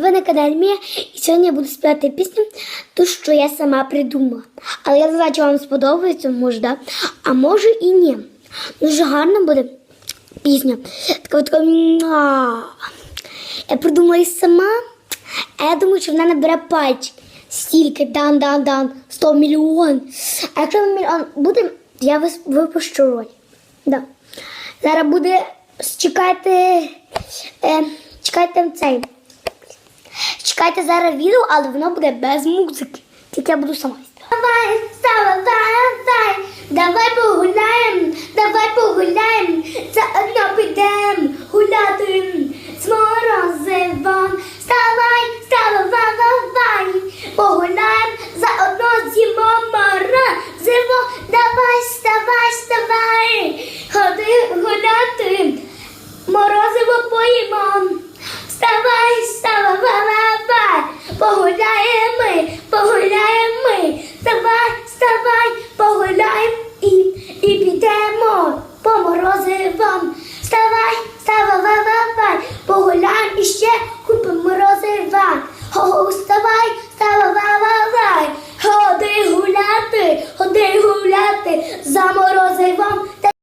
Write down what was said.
Ви на каналі Мія, і сьогодні я буду співати пісню, ту, що я сама придумала. Але я знаю, чи вам сподобається, може, да? а може і ні. Дуже гарна буде пісня. Така така. Я придумала сама, а я думаю, що вона набере пальчик. Стільки дан-дан-дан, 100 мільйон. А якщо мільйон буде, я випущу роль. Да. Зараз буде. Чекайте. Е, чекайте цей. Чекайте зараз відео, але воно буде без музики. Тільки я буду сама. Давай, давай, давай О, поморози вам, вставай, вставай, погуляй і ще купимо морози вам. Го, вставай, вставай, вставай, ходи гуляти, ходи гуляти, за